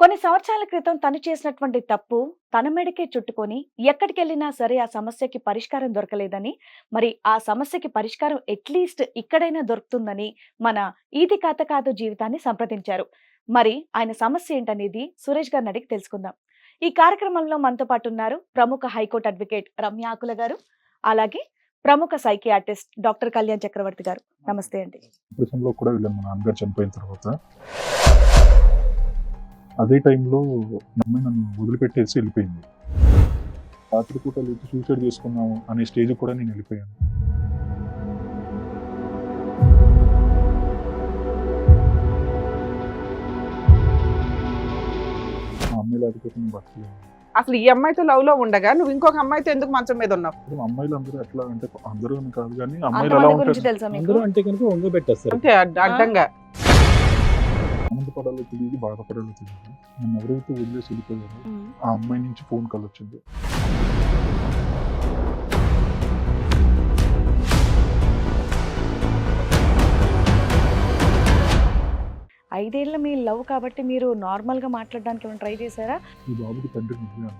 కొన్ని సంవత్సరాల క్రితం తను చేసినటువంటి తప్పు తన మెడకే చుట్టుకొని ఎక్కడికెళ్ళినా సరే ఆ సమస్యకి పరిష్కారం దొరకలేదని మరి ఆ సమస్యకి పరిష్కారం అట్లీస్ట్ ఇక్కడైనా దొరుకుతుందని మన ఈది కాత కాదు జీవితాన్ని సంప్రదించారు. మరి ఆయన సమస్య ఏంటనేది సురేష్ గారిని అడిగి తెలుసుకుందాం. ఈ కార్యక్రమంలో మనతో పాటు ఉన్నారు ప్రముఖ హైకోర్టు అడ్వకేట్ రమ్య ఆకుల గారు అలాగే ప్రముఖ సైకియాటిస్ట్ డాక్టర్ కళ్యాణ్ చక్రవర్తి గారు. నమస్తే అండి. కూడా మా నాన్నగారు చనిపోయిన తర్వాత అదే టైంలో మా అమ్మాయి నన్ను వదిలిపెట్టేసి వెళ్ళిపోయింది. రాత్రిపూట లేచి సూసైడ్ చేసుకున్నాము అనే స్టేజ్ కూడా నేను వెళ్ళిపోయాను. మా అమ్మాయి లేకపోతే నేను బతకలేను. అసలు ఈ అమ్మాయితో లవ్లో ఉండగా నువ్వు ఇంకొక అమ్మాయితో ఎందుకు మంచం మీద ఉన్నావు? అమ్మాయిలు అందరూ ఎట్లా అంటే అందరూ అని కాదు కానీ అమ్మాయిలు ఎలా అంతమంది గురించి ఉంటారు? తెలుసా మీకు? అందరూ అంటే కనుక వంగ పెట్టేస్తారు. అంతే అడ్- అడ్డంగా. ఆనందపడాలో తెలియదు బాధపడాలో తెలియదు నన్ను ఎవరైతే వదిలేసి వెళ్ళిపోయారో. ఆ అమ్మాయి నుంచి ఫోన్ కాల్ వచ్చింది ఐదేళ్ళ మీ లవ్ కాబట్టి మీరు నార్మల్గా మాట్లాడడానికి ఏమైనా ట్రై చేశారా ఈ బాబుకి తండ్రి నువ్వే.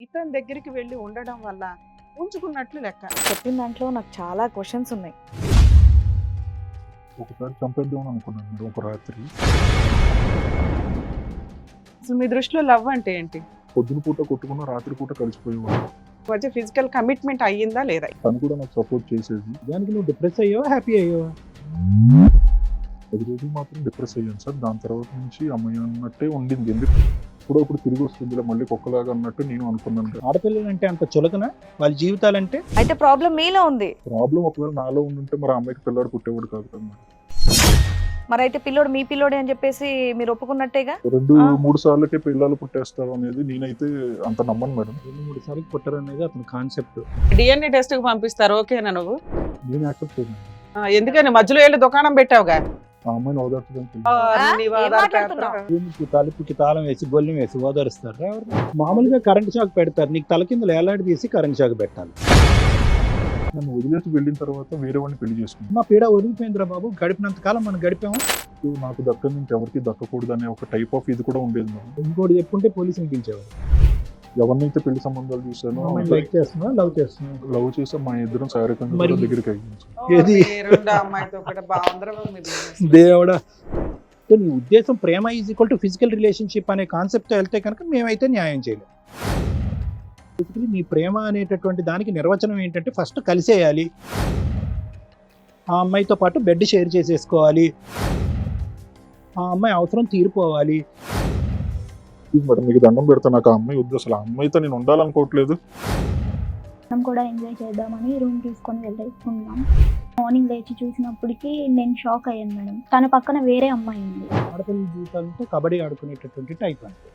ఇతని దగ్గరికి వెళ్ళి ఉండడం వల్ల ఉంచుకున్నట్లు లెక్క. చెప్పిన దాంట్లో నాకు చాలా క్వశ్చన్స్ ఉన్నాయి. ఒకసారి చంపేద్దామని అనుకున్నాను ఒక రాత్రి. అసలు మీ దృష్టిలో లవ్ అంటే ఏంటి? పొద్దున పూట కొట్టుకున్న రాత్రి పూట కలిసిపోయేవాడు వచ్చి ఫిజికల్ కమిట్మెంట్ అయ్యిందా లేదా? తను కూడా నాకు సపోర్ట్ చేసేది. దానికి నువ్వు డిప్రెస్ అయ్యావా హ్యాపీ అయ్యావా పది రోజులు మాత్రం డిప్రెస్ అయ్యాను సార్. దాని తర్వాత నుంచి అమ్మాయి అన్నట్టే ఉండింది. ఎందుకు ఇప్పుడు ఇప్పుడు తిరిగి వస్తుంది మళ్ళీ కుక్కలాగా అన్నట్టు నేను అనుకున్నాను. ఆడపిల్లలు అంటే అంత చులకన? వాళ్ళ జీవితాలంటే? అయితే ప్రాబ్లం మీలో ఉంది. ప్రాబ్లం ఒకవేళ నాలో ఉండుంటే మరి ఆ అమ్మాయికి పిల్లాడు పుట్టేవాడు కాదు కదా మరి. అయితే పిల్లోడు మీ పిల్లోడే అని చెప్పేసి మీరు ఒప్పుకున్నట్టేగా? రెండు ఆ. మూడు సార్లకే పిల్లలు పుట్టేస్తారు అనేది నేనైతే అంత నమ్మను మేడం. రెండు మూడు సార్లు పుట్టారు అనేది అతని కాన్సెప్ట్. డిఎన్ఏ టెస్ట్కి పంపిస్తారు? ఓకేనా నువ్వు? నేను యాక్సెప్ట్ చేయను. ఆ, ఎందుకని? మధ్యలో వెళ్ళి దుకాణం పెట్టావుగా? ఆ అమ్మాయిని ఓదార్చడానికి తలుపుకి తాళం వేసి గొల్లెం వేసి ఓదారుస్తారు. ఎవరు? మామూలుగా కరెంట్ షాక్ పెడతారు. నీకు తల కింద ఏలాడి తీసి కరెంట్ షాక్ పెట్టాలి. నన్ను వదిలేసి వెళ్ళిన తర్వాత వేరే వాడిని పెళ్ళి చేసుకున్నాను మా పీడ వదిలిపోయిందిరా బాబు. గడిపినంత కాలం మనం గడిపాము. నాకు దక్కని ఇంకెవరికి దక్కకూడదు అనే ఒక టైప్ ఆఫ్ ఇది కూడా ఉండేది ఇంకోటి చెప్పుంటే పోలీసుని పిలిచేవారు. ఎవరినైతే పెళ్ళి సంబంధాలు చూసానో లైక్ చేస్తున్నా? లవ్ చేస్తున్నా? లవ్ చేసా మా ఇద్దరం శారీరకంగా దగ్గరికి ఏది? దేవుడా. నీ ఉద్దేశం ప్రేమ is equal to physical relationship అనే కాన్సెప్ట్తో వెళ్తే కనుక మేమైతే న్యాయం చేయలేం. బేసికలీ నీ ప్రేమ అనేటటువంటి దానికి నిర్వచనం ఏంటంటే ఫస్ట్ కలిసేయాలి. ఆ అమ్మాయితో పాటు బెడ్ షేర్ చేసేసుకోవాలి. ఆ అమ్మాయి అవసరం తీరిపోవాలి. మరి మీకు దండం పెడతా నాకు ఆ అమ్మాయి వద్దు అసలు. ఆ అమ్మాయితో నేను ఉండాలనుకోవట్లేదు. మనం కూడా ఎంజాయ్ చేద్దామని రూమ్ తీసుకొని వెళ్ళేసుకున్నాం. మార్నింగ్ లేచి చూసినప్పటికీ నేను షాక్ అయ్యాను మేడం. తన పక్కన వేరే అమ్మాయి ఉంది. ఆడపిల్లల జీవితాలతో కబడ్డీ ఆడుకునేటటువంటి టైప్ అంటే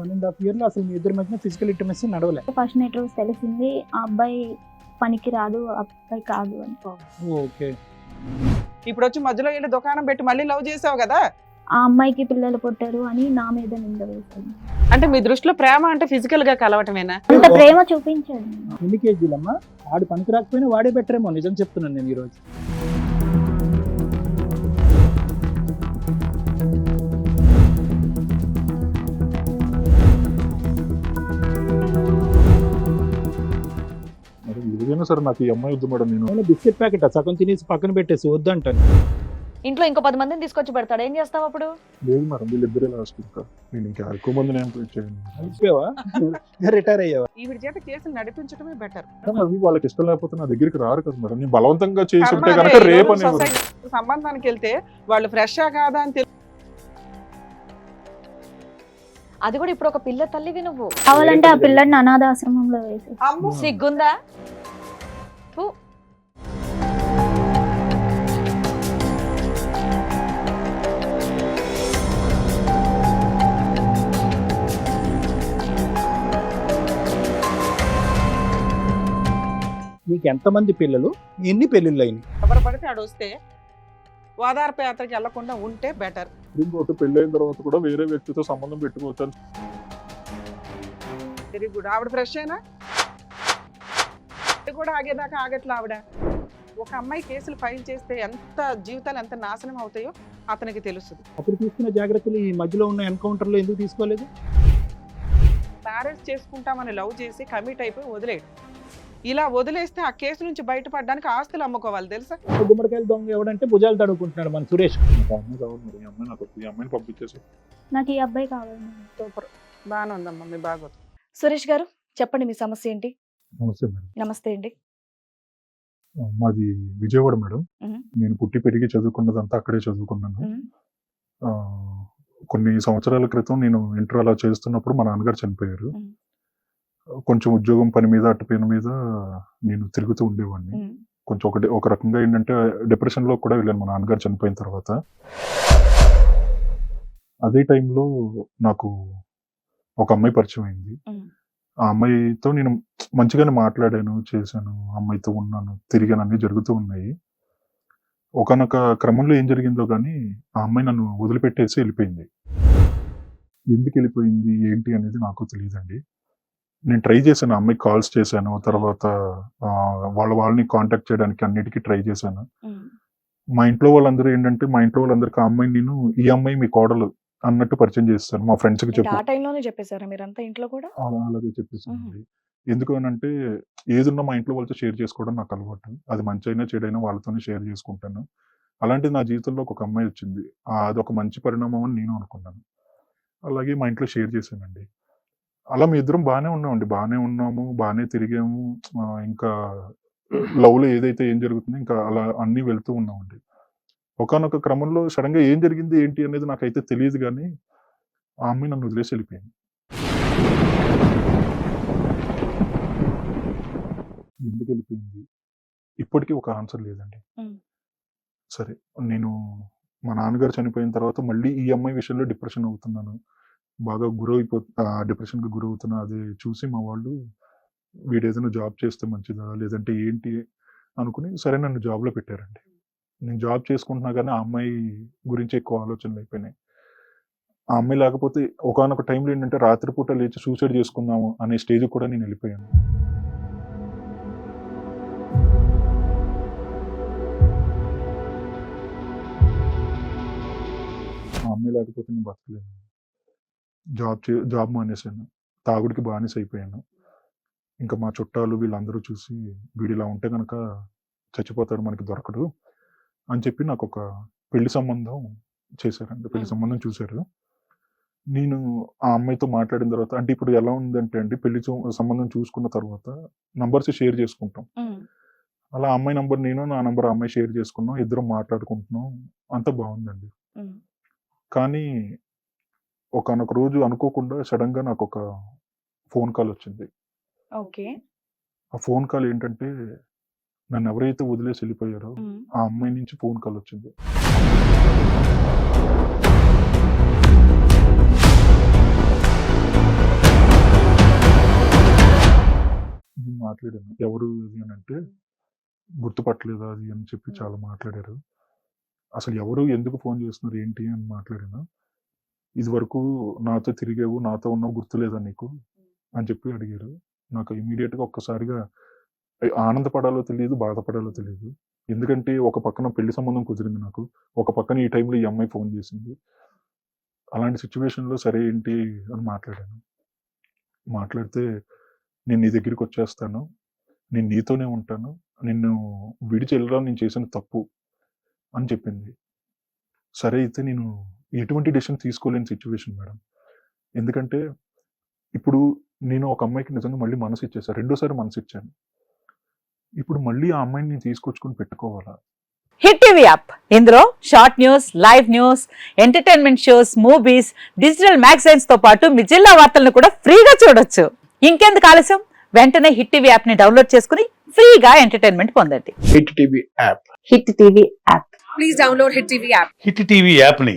వన్ అండ్ హాఫ్ ఇయర్లో అసలు మీ ఇద్దరి మధ్యన ఫిజికల్ ఇంటిమెసీ నడవలే. ఫస్ట్ నైట్ రోజు తెలిసింది ఆ అబ్బాయి పనికి రాదు ఆ అబ్బాయి కాదు అని. ఓకే. ఇప్పుడు వచ్చి మధ్యలో వెళ్ళి దుకాణం పెట్టి మళ్ళీ లవ్ చేసావు కదా? ఆ అమ్మాయికి పిల్లలు పుట్టారు అని నా మీద నింద వేశాడు అంటే మీ దృష్టిలో ప్రేమ అంటే ఫిజికల్గా కలవటమేనా? అంత ప్రేమ చూపించాడు ఎన్ని కేజీలమ్మా ఆడు పనికి రాకపోయినా వాడే బెటర్ ఏమో నిజం చెప్తున్నాను నేను ఈరోజు. మరి ఏదైనా సరే నాకు ఈ అమ్మాయి వద్దు మేడం నేను. Biscuit packet? సగం తినేసి పక్కన పెట్టేసి వద్దంటాను. ఇంట్లో ఇంకో పది మందిని తీసుకొచ్చి పెడతాడు. ఏం చేస్తావు అప్పుడు? లేదు మేడం వీళ్ళిద్దరే లాస్ట్ ఇంకా నేను ఇంకా ఎక్కువ మంది నేను ట్రీట్ చేయను. అయిపోయావా రిటైర్ అయ్యావా? ఈవిడ చేత కేసులు నడిపించడమే బెటర్ అవి వాళ్ళకి ఇష్టం లేకపోతే నా దగ్గరికి రారు కదా మేడం. నేను బలవంతంగా చేసి ఉంటే కనుక రేపు సంబంధానికి వెళ్తే వాళ్ళు ఫ్రెష్ కాదా అని అది కూడా ఇప్పుడు ఒక పిల్ల తల్లివి నువ్వు. కావాలంటే ఆ పిల్లని అనాథాశ్రమంలో వేసి అమ్మో! సిగ్గుందా? నీకు ఎంతమంది పిల్లలు? ఎన్ని పెళ్ళిళ్ళు అయినాయి? ఎవరు పడితే ఆడు వస్తే ఓదార్పు యాత్రకి వెళ్ళకుండా ఉంటే బెటర్. ఇంకోటి పెళ్ళైన తర్వాత కూడా వేరే వ్యక్తితో సంబంధం పెట్టుకోవచ్చు వెరీ గుడ్. ఆవిడ ఫ్రెష్ అయినా ఇది కూడా ఆగేదాకా ఆగట్లా ఆవిడ. ఒక అమ్మాయి కేసులు ఫైల్ చేస్తే ఎంత జీవితాలు ఎంత నాశనం అవుతాయో అతనికి తెలుస్తుంది. అప్పుడు తీసుకున్న జాగ్రత్తలు ఈ మధ్యలో ఉన్న ఎన్కౌంటర్లో ఎందుకు తీసుకోలేదు? మ్యారేజ్ చేసుకుంటామని లవ్ చేసి కమిట్ అయిపోయి వదిలేడు. ఇలా వదిలేస్తే ఆ కేసు నుంచి బయటపడడానికి ఆస్తులు అమ్ముకోవాలి తెలుసా? గుమ్మడికాయలు దొంగ ఎవడంటే భుజాలు తడుకుంటున్నాడు మన సురేష్. నాకు ఈ అమ్మాయిని పంపించేసి నాకు అబ్బాయి కావాలి. సూపర్. బాగానే ఉందమ్మా మీ బాగోదు. సురేష్ గారు చెప్పండి మీ సమస్య ఏంటి? నమస్తే మేడం. నమస్తే అండి. మాది విజయవాడ మేడం. మ్మ్. నేను పుట్టి పెరిగి చదువుకున్నదంతా అక్కడే చదువుకున్నాను. ఆ, కొన్ని సంవత్సరాల క్రితం నేను ఇంటర్ అలా చేస్తున్నప్పుడు మా నాన్నగారు చనిపోయారు. మ్మ్. కొంచెం ఉద్యోగం పని మీద అటు పని మీద నేను తిరుగుతూ ఉండేవాడిని. కొంచెం ఒకటి ఒక రకంగా ఏంటంటే డిప్రెషన్లో కూడా వెళ్ళాను. మా నాన్నగారు చనిపోయిన తర్వాత. అదే టైంలో నాకు ఒక అమ్మాయి పరిచయం అయింది. ఆ అమ్మాయితో నేను మంచిగానే మాట్లాడాను చేశాను. అమ్మాయితో ఉన్నాను తిరిగాను అన్ని జరుగుతూ ఉన్నాయి. ఒకనొక క్రమంలో ఏం జరిగిందో కానీ ఆ అమ్మాయి నన్ను వదిలిపెట్టేసి వెళ్ళిపోయింది. ఎందుకు వెళ్ళిపోయింది ఏంటి అనేది నాకు తెలియదండి. నేను ట్రై చేశాను. అమ్మాయికి కాల్స్ చేశాను. తర్వాత వాళ్ళ వాళ్ళని కాంటాక్ట్ చేయడానికి అన్నిటికీ ట్రై చేశాను. మా ఇంట్లో వాళ్ళందరూ ఏంటంటే మా ఇంట్లో వాళ్ళందరికీ ఆ అమ్మాయి నేను ఈ అమ్మాయి మీ కోడలు అన్నట్టు పరిచయం చేస్తాను మా ఫ్రెండ్స్కి అంటే చెప్పు. ఆ టైంలోనే చెప్పేశారా మీరంతా ఇంట్లో కూడా? అలా అలాగే చెప్పేసానండి ఎందుకు అంటే ఏదున్నా మా ఇంట్లో వాళ్ళతో షేర్ చేసుకోవడం నాకు అలవాటు. అది మంచి అయినా చెడైనా వాళ్ళతోనే షేర్ చేసుకుంటాను. అలాంటిది నా జీవితంలో ఒక అమ్మాయి వచ్చింది. ఆ, అదొక మంచి పరిణామం అని నేను అనుకున్నాను. అలాగే మా ఇంట్లో షేర్ చేశానండి. అలా మీ ఇద్దరం బాగానే ఉన్నామండి. బాగానే ఉన్నాము బాగానే తిరిగాము. ఇంకా లవ్లో ఏదైతే ఏం జరుగుతుందో ఇంకా అలా అన్నీ వెళ్తూ ఉన్నామండి. ఒకనొక క్రమంలో సడన్గా ఏం జరిగింది ఏంటి అనేది నాకైతే తెలియదు కానీ ఆ అమ్మాయి నన్ను వదిలేసి వెళ్ళిపోయింది. ఎందుకు వెళ్ళిపోయింది? ఇప్పటికీ ఒక ఆన్సర్ లేదండి. సరే నేను మా నాన్నగారు చనిపోయిన తర్వాత మళ్ళీ ఈ అమ్మాయి విషయంలో డిప్రెషన్ అవుతున్నాను. బాగా గురవుపో డిప్రెషన్కి గురవుతున్నా అది చూసి మా వాళ్ళు వీడు ఏదైనా జాబ్ చేస్తే మంచిదా? లేదంటే ఏంటి? అనుకుని సరే నన్ను జాబ్లో పెట్టారండి. నేను జాబ్ చేసుకుంటున్నా కానీ ఆ అమ్మాయి గురించి ఎక్కువ ఆలోచనలు అయిపోయినాయి. ఆ అమ్మాయి లేకపోతే ఒకనొక టైంలో ఏంటంటే రాత్రిపూట లేచి సూసైడ్ చేసుకుందాము అనే స్టేజ్ కూడా నేను వెళ్ళిపోయాను. ఆ అమ్మాయి లేకపోతే నేను బతకలేను. జాబ్ చే జాబ్ మానేశాను. తాగుడికి బానిస అయిపోయాను ఇంకా మా చుట్టాలు వీళ్ళందరూ చూసి వీడు ఇలా ఉంటే కనుక చచ్చిపోతాడు మనకి దొరకడు అని చెప్పి నాకు ఒక పెళ్ళి సంబంధం చేశారండి. పెళ్ళి. సంబంధం చూశారు. నేను ఆ అమ్మాయితో మాట్లాడిన తర్వాత అంటే ఇప్పుడు ఎలా ఉందంటే అండి పెళ్ళి సంబంధం చూసుకున్న తర్వాత నంబర్స్ షేర్ చేసుకుంటాం. అలా అమ్మాయి నంబర్ నేను నా నంబర్ అమ్మాయి షేర్ చేసుకున్నాం. ఇద్దరం మాట్లాడుకుంటున్నాం. అంత బాగుందండి. కానీ ఒకనొక రోజు అనుకోకుండా సడన్గా నాకు ఒక ఫోన్ కాల్ వచ్చింది. ఓకే. ఆ ఫోన్ కాల్ ఏంటంటే నన్ను ఎవరైతే వదిలేసి వెళ్ళిపోయారో ఆ అమ్మాయి నుంచి ఫోన్ కాల్ వచ్చింది. నేను మాట్లాడాను. ఎవరు ఇది అని అంటే గుర్తుపట్టలేదు అది అని చెప్పి చాలా మాట్లాడారు. అసలు ఎవరు ఎందుకు ఫోన్ చేస్తున్నారు ఏంటి అని మాట్లాడాను. ఇది వరకు నాతో తిరిగేవు నాతో ఉన్నావు గుర్తులేదా నీకు? అని చెప్పి అడిగారు. నాకు immediate గా ఒక్కసారిగా ఆనందపడాలో తెలియదు బాధపడాలో తెలియదు ఎందుకంటే ఒక పక్కన పెళ్ళి సంబంధం కుదిరింది నాకు. ఒక పక్కన ఈ టైంలో ఈ అమ్మాయి ఫోన్ చేసింది. అలాంటి సిచ్యువేషన్లో సరే ఏంటి అని మాట్లాడాను. మాట్లాడితే నేను నీ దగ్గరికి వచ్చేస్తాను. నేను నీతోనే ఉంటాను. నిన్ను విడిచి వెళ్ళడం నేను చేసిన తప్పు అని చెప్పింది. సరే అయితే నేను ఎటువంటి డెసిషన్ తీసుకోలేని సిచ్యువేషన్ మేడం ఎందుకంటే ఇప్పుడు నేను ఒక అమ్మాయికి నిజంగా మళ్ళీ మనసు ఇచ్చేసాను రెండోసారి మనసు ఇచ్చాను. ఇప్పుడు మళ్ళీ ఆ అమ్మాయిని నేను తీసుకొచ్చుకొని పెట్టుకోవాలా? హిట్ టీవీ యాప్ ఇందులో short news live news entertainment shows movies digital మ్యాగజైన్స్తో పాటు మీ జిల్లా వార్తలను కూడా ఫ్రీగా చూడొచ్చు. ఇంకెందుకు ఆలస్యం? వెంటనే హిట్ టీవీ యాప్ని డౌన్లోడ్ చేసుకుని ఫ్రీగా ఎంటర్టైన్మెంట్ పొందండి. Hit TV app hit TV app hit TV యాప్ని